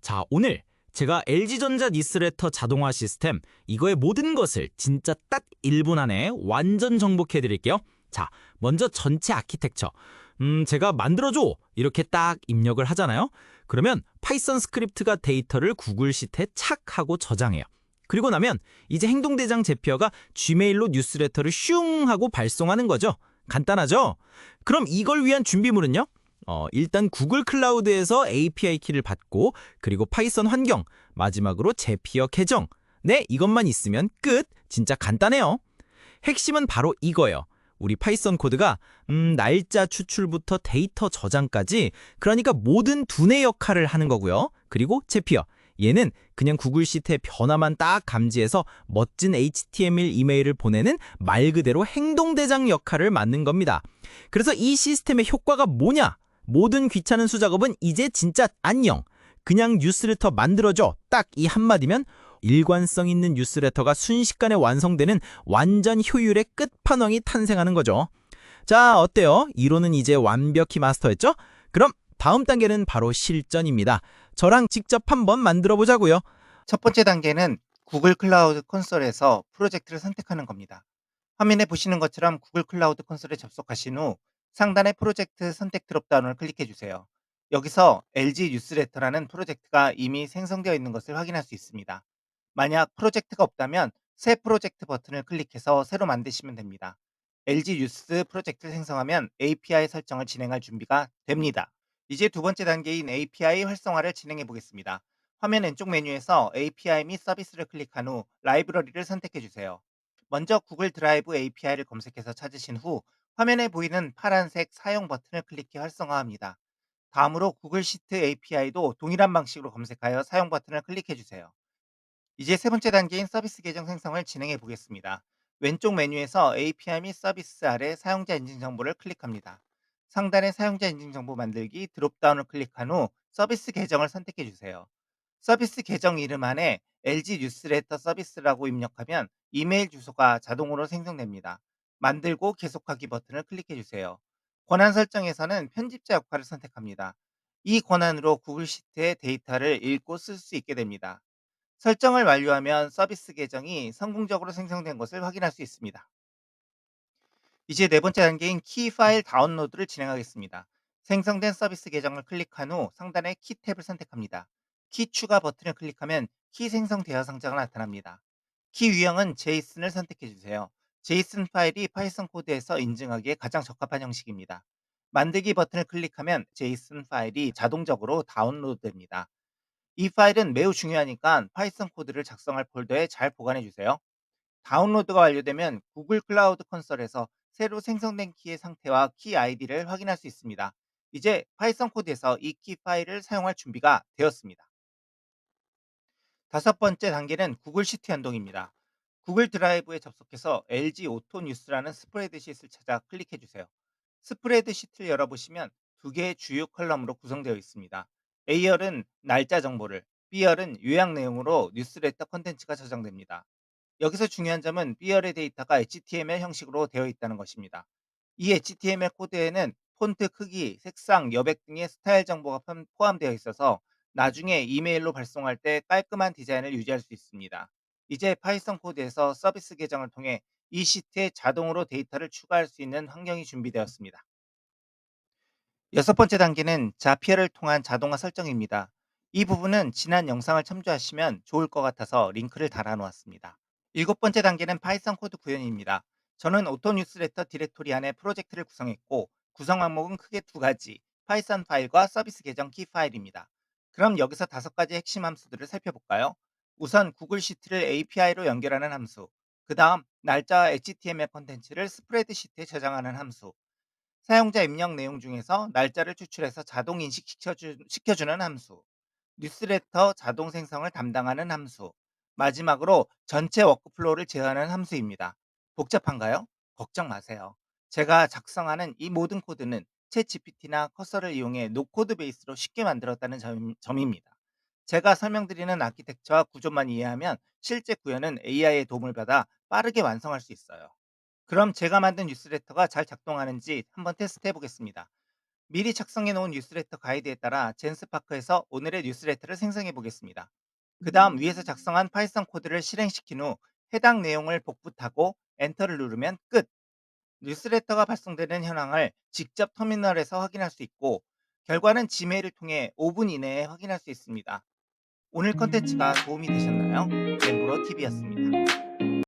자, 오늘 제가 LG전자 니스레터 자동화 시스템 이거의 모든 것을 진짜 딱 1분 안에 완전 정복해 드릴게요. 자, 먼저 전체 아키텍처. 음, 제가 만들어줘. 이렇게 딱 입력을 하잖아요. 그러면 파이썬 스크립트가 데이터를 구글 시트에 착 하고 저장해요. 그리고 나면 이제 행동대장 제피어가 gmail로 뉴스레터를 슝 하고 발송하는 거죠. 간단하죠? 그럼 이걸 위한 준비물은요? 어, 일단 구글 클라우드에서 API 키를 받고 그리고 파이썬 환경, 마지막으로 제피어 계정. 네, 이것만 있으면 끝. 진짜 간단해요. 핵심은 바로 이거예요. 우리 파이썬 코드가 음, 날짜 추출부터 데이터 저장까지 그러니까 모든 두뇌 역할을 하는 거고요. 그리고 제피어. 얘는 그냥 구글 시트의 변화만 딱 감지해서 멋진 HTML 이메일을 보내는 말 그대로 행동대장 역할을 맡는 겁니다. 그래서 이 시스템의 효과가 뭐냐? 모든 귀찮은 수작업은 이제 진짜 안녕. 그냥 뉴스레터 만들어줘. 딱 이 한마디면 일관성 있는 뉴스레터가 순식간에 완성되는 완전 효율의 끝판왕이 탄생하는 거죠. 자, 어때요? 이론은 이제 완벽히 마스터했죠? 그럼 다음 단계는 바로 실전입니다. 저랑 직접 한번 만들어 보자고요. 첫 번째 단계는 구글 클라우드 콘솔에서 프로젝트를 선택하는 겁니다. 화면에 보시는 것처럼 구글 클라우드 콘솔에 접속하신 후 상단의 프로젝트 선택 드롭다운을 클릭해 주세요. 여기서 LG 뉴스레터라는 프로젝트가 이미 생성되어 있는 것을 확인할 수 있습니다. 만약 프로젝트가 없다면 새 프로젝트 버튼을 클릭해서 새로 만드시면 됩니다. LG 뉴스 프로젝트를 생성하면 API 설정을 진행할 준비가 됩니다. 이제 두 번째 단계인 API 활성화를 진행해 보겠습니다. 화면 왼쪽 메뉴에서 API 및 서비스를 클릭한 후 라이브러리를 선택해 주세요. 먼저 구글 드라이브 API를 검색해서 찾으신 후 화면에 보이는 파란색 사용 버튼을 클릭해 활성화합니다. 다음으로 구글 시트 API도 동일한 방식으로 검색하여 사용 버튼을 클릭해 주세요. 이제 세 번째 단계인 서비스 계정 생성을 진행해 보겠습니다. 왼쪽 메뉴에서 API 및 서비스 아래 사용자 인증 정보를 클릭합니다. 상단의 사용자 인증 정보 만들기 드롭다운을 클릭한 후 서비스 계정을 선택해 주세요. 서비스 계정 이름 안에 LG 뉴스레터 서비스라고 입력하면 이메일 주소가 자동으로 생성됩니다. 만들고 계속하기 버튼을 클릭해 주세요. 권한 설정에서는 편집자 역할을 선택합니다. 이 권한으로 구글 시트의 데이터를 읽고 쓸 수 있게 됩니다. 설정을 완료하면 서비스 계정이 성공적으로 생성된 것을 확인할 수 있습니다. 이제 네 번째 단계인 키 파일 다운로드를 진행하겠습니다. 생성된 서비스 계정을 클릭한 후 상단의 키 탭을 선택합니다. 키 추가 버튼을 클릭하면 키 생성 대여 상자가 나타납니다. 키 유형은 제이슨을 선택해 주세요. 제이슨 파일이 파이썬 코드에서 인증하기에 가장 적합한 형식입니다. 만들기 버튼을 클릭하면 제이슨 파일이 자동적으로 다운로드됩니다. 이 파일은 매우 중요하니까 파이썬 코드를 작성할 폴더에 잘 보관해 주세요. 다운로드가 완료되면 구글 클라우드 콘솔에서 새로 생성된 키의 상태와 키 아이디를 확인할 수 있습니다. 이제 파이썬 코드에서 이 키 파일을 사용할 준비가 되었습니다. 다섯 번째 단계는 구글 시트 연동입니다. 구글 드라이브에 접속해서 LG 오토 뉴스라는 스프레드시트를 찾아 클릭해 주세요. 스프레드시트를 열어보시면 두 개의 주요 컬럼으로 구성되어 있습니다. A열은 날짜 정보를, B열은 요약 내용으로 뉴스레터 컨텐츠가 저장됩니다. 여기서 중요한 점은 B열의 데이터가 HTML 형식으로 되어 있다는 것입니다. 이 HTML 코드에는 폰트 크기, 색상, 여백 등의 스타일 정보가 포함- 포함되어 있어서 나중에 이메일로 발송할 때 깔끔한 디자인을 유지할 수 있습니다. 이제 파이썬 코드에서 서비스 계정을 통해 이 시트에 자동으로 데이터를 추가할 수 있는 환경이 준비되었습니다. 여섯 번째 단계는 자피어를 통한 자동화 설정입니다. 이 부분은 지난 영상을 참조하시면 좋을 것 같아서 링크를 달아 놓았습니다. 일곱 번째 단계는 파이썬 코드 구현입니다. 저는 오토 뉴스레터 디렉토리 안에 프로젝트를 구성했고 구성 항목은 크게 두 가지, 파이썬 파일과 서비스 계정 키 파일입니다. 그럼 여기서 다섯 가지 핵심 함수들을 살펴볼까요? 우선 구글 시트를 API로 연결하는 함수, 그 다음 날짜와 HTML 컨텐츠를 스프레드시트에 저장하는 함수, 사용자 입력 내용 중에서 날짜를 추출해서 자동 인식시켜주, 는 함수, 뉴스레터 자동 생성을 담당하는 함수, 마지막으로 전체 워크플로우를 제어하는 함수입니다. 복잡한가요? 걱정 마세요. 제가 작성하는 이 모든 코드는 챗 GPT나 커서를 이용해 노코드 베이스로 쉽게 만들었다는 점, 점입니다. 제가 설명드리는 아키텍처와 구조만 이해하면 실제 구현은 AI의 도움을 받아 빠르게 완성할 수 있어요. 그럼 제가 만든 뉴스레터가 잘 작동하는지 한번 테스트 해 보겠습니다. 미리 작성해 놓은 뉴스레터 가이드에 따라 젠스파크에서 오늘의 뉴스레터를 생성해 보겠습니다. 그 다음 위에서 작성한 파이썬 코드를 실행시킨 후 해당 내용을 복붙하고 엔터를 누르면 끝! 뉴스레터가 발송되는 현황을 직접 터미널에서 확인할 수 있고 결과는 지메일을 통해 5분 이내에 확인할 수 있습니다. 오늘 컨텐츠가 도움이 되셨나요? 젠브로 TV였습니다.